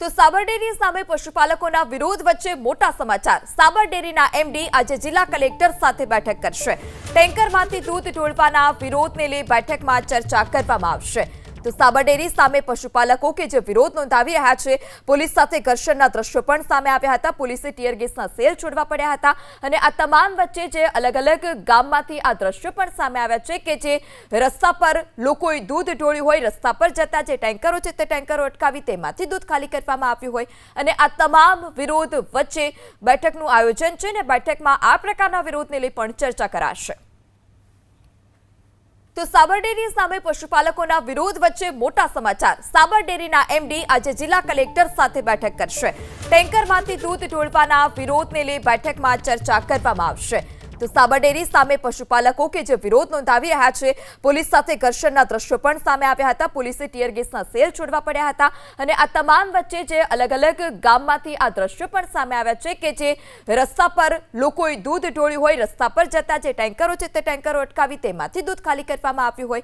તો સાબર ડેરી સામે પશુપાલકોના વિરોધ વચ્ચે મોટા સમાચાર. સાબર ડેરીના એમડી આજે જિલ્લા કલેક્ટર સાથે બેઠક કરશે. ટેન્કરમાંથી દૂધ ઢોળવાના વિરોધને લઈ બેઠકમાં ચર્ચા કરવામાં આવશે. તો સાબરડેરી સામે પશુપાલકો કે જે વિરોધ નોંધાવી રહ્યા છે, પોલીસ સાથે ઘર્ષણના દ્રશ્યો પણ સામે આવ્યા હતા. પોલીસે ટીયર ગેસના સેલ છોડવા પડ્યા હતા અને આ તમામ વચ્ચે જે અલગ અલગ ગામમાંથી આ દ્રશ્યો પણ સામે આવ્યા છે કે જે રસ્તા પર લોકોએ દૂધ ઢોળ્યું હોય, રસ્તા પર જતા જે ટેન્કરો છે તે ટેન્કરો અટકાવી તેમાંથી દૂધ ખાલી કરવામાં આવ્યું હોય અને આ તમામ વિરોધ વચ્ચે બેઠકનું આયોજન છે ને બેઠકમાં આ પ્રકારના વિરોધને લઈ પણ ચર્ચા કરાશે. તો સાબર ડેરી સામે પશુપાલકોના વિરોધ વચ્ચે મોટા સમાચાર. સાબર ડેરીના એમડી આજે જિલ્લા કલેક્ટર સાથે બેઠક કરશે. ટેન્કરમાંથી દૂધ ઢોળવાના વિરોધને લઈ બેઠકમાં ચર્ચા કરવામાં આવશે. તો સાબરડેરી સામે પશુપાલકો કે જે વિરોધ નોંધાવી રહ્યા છે, પોલીસ સાથે ઘર્ષણના દ્રશ્યો પણ સામે આવ્યા હતા. પોલીસે ટીયર ગેસના સેલ છોડવા પડ્યા હતા અને આ તમામ વચ્ચે જે અલગ અલગ ગામમાંથી આ દ્રશ્યો પણ સામે આવ્યા છે કે જે રસ્તા પર લોકોએ દૂધ ઢોળ્યું હોય, રસ્તા પર જતા જે ટેન્કરો છે તે ટેન્કરો અટકાવી તેમાંથી દૂધ ખાલી કરવામાં આવ્યું હોય.